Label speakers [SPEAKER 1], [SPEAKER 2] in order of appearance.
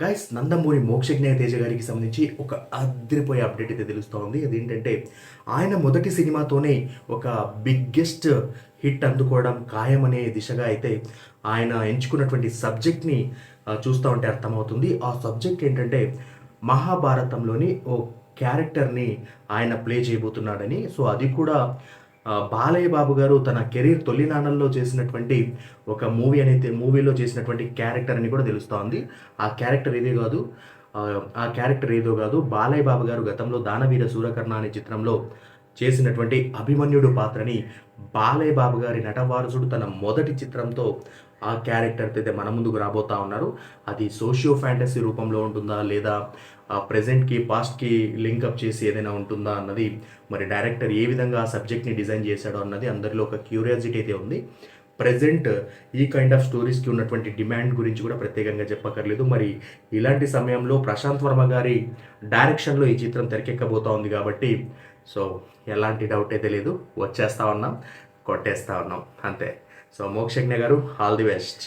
[SPEAKER 1] Guys Nandamuri Mokshagna Teja గారికి సంబంధించి ఒక అదిరిపోయే అప్డేట్ అయితే తెలుస్తూ ఉంది. అదేంటంటే ఆయన మొదటి సినిమాతోనే ఒక బిగ్గెస్ట్ హిట్ అందుకోవడం ఖాయమనే దిశగా అయితే ఆయన ఎంచుకున్నటువంటి సబ్జెక్ట్ని చూస్తూ ఉంటే అర్థమవుతుంది. ఆ సబ్జెక్ట్ ఏంటంటే మహాభారతంలోని ఓ క్యారెక్టర్ని ఆయన ప్లే చేయబోతున్నాడని. సో అది కూడా బాలయ్య బాబు గారు తన కెరీర్ తొలినాళ్ళల్లో చేసినటువంటి ఒక మూవీ అనేది మూవీలో చేసినటువంటి క్యారెక్టర్ అని కూడా తెలుస్తోంది ఆ క్యారెక్టర్ ఇదే కాదు ఆ, ఆ క్యారెక్టర్ ఏదో కాదు బాలయ్య బాబు గారు గతంలో దానవీర సూరకర్ణ అనే చిత్రంలో చేసినటువంటి అభిమన్యుడు పాత్రని బాలయ్య బాబు గారి నటవారసుడు తన మొదటి చిత్రంతో ఆ క్యారెక్టర్ అయితే మన ముందుకు రాబోతా ఉన్నారు. అది సోషియో ఫ్యాంటసీ రూపంలో ఉంటుందా లేదా ప్రజెంట్కి ప్రెజెంట్కి పాస్ట్కి లింకప్ చేసి ఏదైనా ఉంటుందా అన్నది మరి డైరెక్టర్ ఏ విధంగా ఆ సబ్జెక్ట్ని డిజైన్ చేశాడో అన్నది అందరిలో ఒక క్యూరియాసిటీ అయితే ఉంది. ప్రజెంట్ ఈ కైండ్ ఆఫ్ స్టోరీస్కి ఉన్నటువంటి డిమాండ్ గురించి కూడా ప్రత్యేకంగా చెప్పక్కర్లేదు. మరి ఇలాంటి సమయంలో ప్రశాంత్ వర్మ గారి డైరెక్షన్లో ఈ చిత్రం తెరకెక్కబోతా ఉంది కాబట్టి సో ఎలాంటి డౌట్ అయితే లేదు. వచ్చేస్తా ఉన్నాం కొట్టేస్తా ఉన్నాం. అంతే. సో మోక్షజ్ఞ గారు ఆల్ ది బెస్ట్